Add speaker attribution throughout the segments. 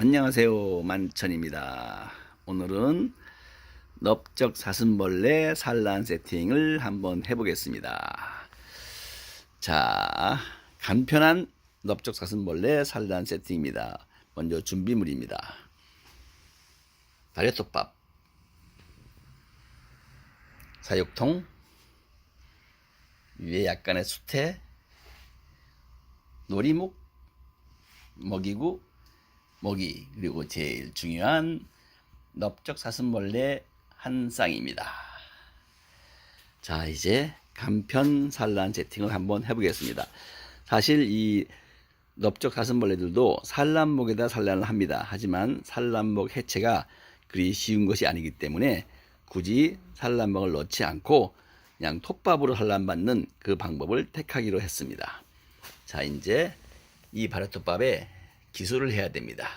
Speaker 1: 안녕하세요 만천입니다. 오늘은 넓적 사슴벌레 산란 세팅을 한번 해보겠습니다. 자 간편한 넓적 사슴벌레 산란 세팅입니다. 먼저 준비물입니다. 다래톱밥 사육통 위에 약간의 수태 놀이묵 먹이고 먹이 그리고 제일 중요한 넓적 사슴벌레 한 쌍입니다. 자 이제 간편 산란 세팅을 한번 해보겠습니다. 사실 이 넓적 사슴벌레들도 산란목에다 산란을 합니다. 하지만 산란목 해체가 그리 쉬운 것이 아니기 때문에 굳이 산란목을 넣지 않고 그냥 톱밥으로 산란받는 그 방법을 택하기로 했습니다. 자 이제 이 바레토밥에 기술을 해야 됩니다.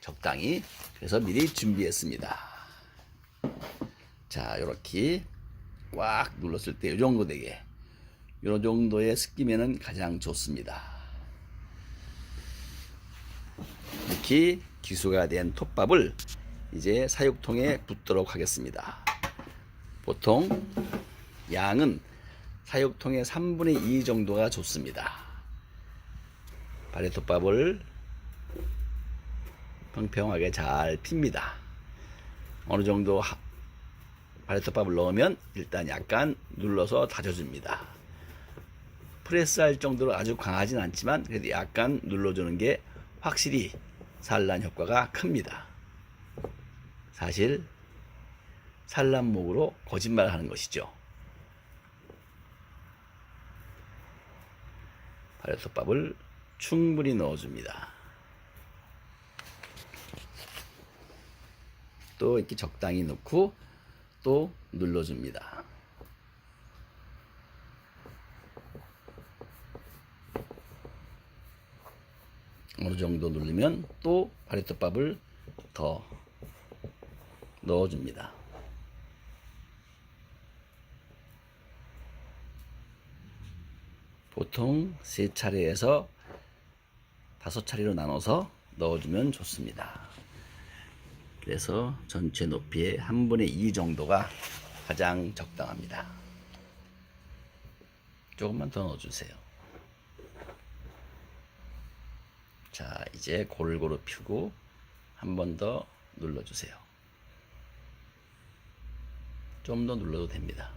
Speaker 1: 적당히 그래서 미리 준비했습니다. 자 이렇게 꽉 눌렀을 때 이 정도 되게 이 정도의 습기면은 가장 좋습니다. 이렇게 기수가 된 톱밥을 이제 사육통에 붓도록 하겠습니다. 보통 양은 사육통의 3분의 2 정도가 좋습니다. 바레토밥을 평평하게 잘 핍니다. 어느 정도 바레토밥을 넣으면 일단 약간 눌러서 다져줍니다. 프레스할 정도로 아주 강하진 않지만 그래도 약간 눌러주는 게 확실히 산란 효과가 큽니다. 사실 산란목으로 거짓말하는 것이죠. 바레토밥을 충분히 넣어줍니다. 또 이렇게 적당히 넣고 또 눌러줍니다. 어느 정도 누르면 또 바레토밥을 더 넣어줍니다. 보통 세 차례에서 다섯 차례로 나눠서 넣어주면 좋습니다. 그래서 전체 높이의 한 분의 2 정도가 가장 적당합니다. 조금만 더 넣어주세요. 자, 이제 골고루 펴고 한 번 더 눌러주세요. 좀 더 눌러도 됩니다.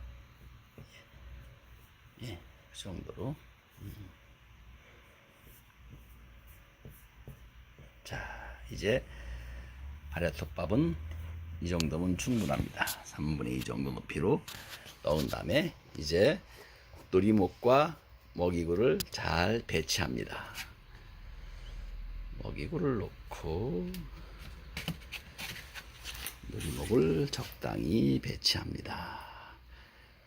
Speaker 1: 예, 예, 그 정도로. 음. 자, 이제 바레톱밥은 이 정도면 충분합니다. 3분의 2 정도 높이로 넣은 다음에 이제 놀이목과 먹이구를 잘 배치합니다. 먹이구를 넣고 놀이목을 적당히 배치합니다.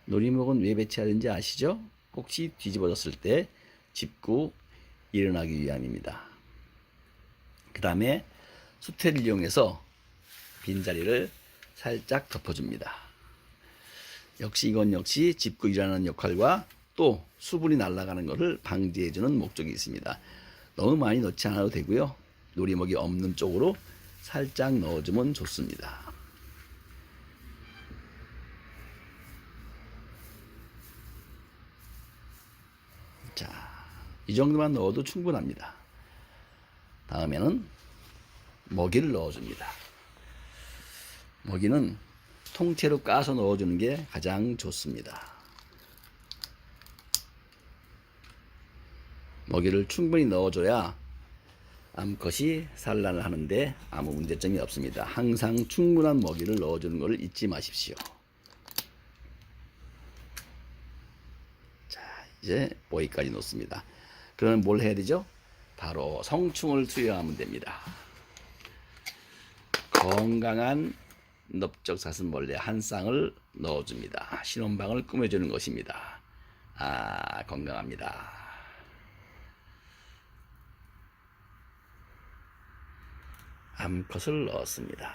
Speaker 1: 놀이목은 왜 배치하는지 아시죠? 혹시 뒤집어졌을 때 짚고 일어나기 위함입니다. 그 다음에 수태를 이용해서 빈자리를 살짝 덮어줍니다. 역시 이건 역시 짚고 일하는 역할과 또 수분이 날아가는 것을 방지해주는 목적이 있습니다. 너무 많이 넣지 않아도 되고요. 놀이먹이 없는 쪽으로 살짝 넣어주면 좋습니다. 자, 이 정도만 넣어도 충분합니다. 다음에는 먹이를 넣어줍니다. 먹이는 통째로 까서 넣어주는 게 가장 좋습니다. 먹이를 충분히 넣어줘야 암컷이 산란을 하는데 아무 문제점이 없습니다. 항상 충분한 먹이를 넣어주는 것을 잊지 마십시오. 자, 이제 모이까지 넣습니다. 그러면 뭘 해야 되죠? 바로 성충을 투여하면 됩니다. 건강한 넓적 사슴벌레 한 쌍을 넣어줍니다. 신혼방을 꾸며주는 것입니다. 아, 건강합니다. 암컷을 넣었습니다.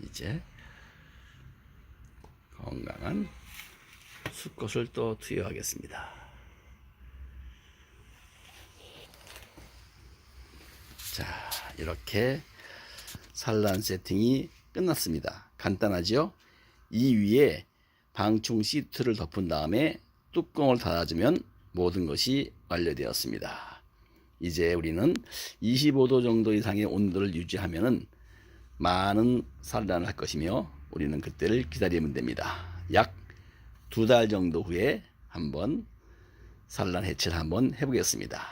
Speaker 1: 이제 건강한 수컷을 또 투여하겠습니다. 자, 이렇게 산란 세팅이 끝났습니다. 간단하죠? 이 위에 방충 시트를 덮은 다음에 뚜껑을 닫아주면 모든 것이 완료되었습니다. 이제 우리는 25도 정도 이상의 온도를 유지하면은 많은 산란을 할 것이며 우리는 그때를 기다리면 됩니다. 약 두 달 정도 후에 한번 산란 해체를 한번 해보겠습니다.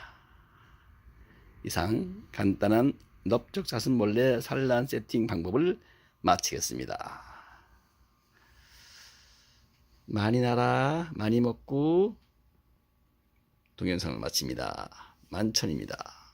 Speaker 1: 이상 간단한 넓적 사슴벌레 산란 세팅 방법을 마치겠습니다. 많이 날아 많이 먹고 동영상을 마칩니다. 만천입니다.